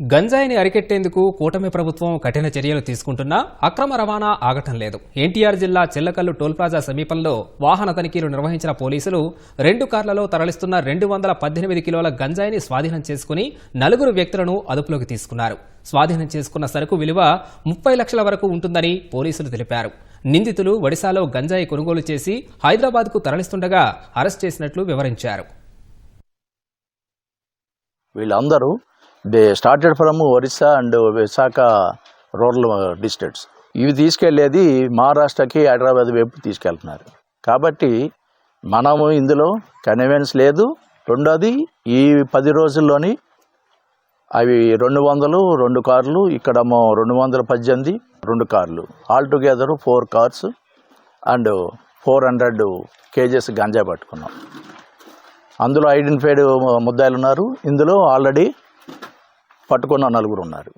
గంజాయిని అరికెట్టేందుకు కూటమి ప్రభుత్వం కఠిన చర్యలు తీసుకుంటున్నా అక్రమ రవాణా ఆగటం లేదు. ఎన్టీఆర్ జిల్లా చిల్లకల్లు టోల్ ప్లాజా సమీపంలో వాహన తనిఖీలు నిర్వహించిన పోలీసులు రెండు కార్లలో తరలిస్తున్న రెండు వందల పద్దెనిమిది కిలోల గంజాయిని స్వాధీనం చేసుకుని నలుగురు వ్యక్తులను అదుపులోకి తీసుకున్నారు. స్వాధీనం చేసుకున్న సరుకు విలువ ముప్పై లక్షల వరకు ఉంటుందని పోలీసులు తెలిపారు. నిందితులు ఒడిశాలో గంజాయి కొనుగోలు చేసి హైదరాబాద్కు తరలిస్తుండగా అరెస్ట్ చేసినట్లు వివరించారు. వీళ్ళందరూ they started from Orissa and Visakha rural districts. ఇవి తీసుకెళ్ళేది మహారాష్ట్రకి హైదరాబాద్ వైపు తీసుకెళ్తున్నారు. కాబట్టి మనము ఇందులో కన్వీనియన్స్ లేదు. రెండోది ఈ పది రోజుల్లోని అవి రెండు వందలు రెండు కార్లు ఇక్కడ రెండు వందల పద్దెనిమిది రెండు కార్లు. All together four cars and four hundred KGs ganja పట్టుకున్నాం. అందులో ఐడెంటిఫైడ్ ముద్దాయిలు ఉన్నారు ఇందులో ఆల్రెడీ పట్టుకున్న నలుగురు ఉన్నారు.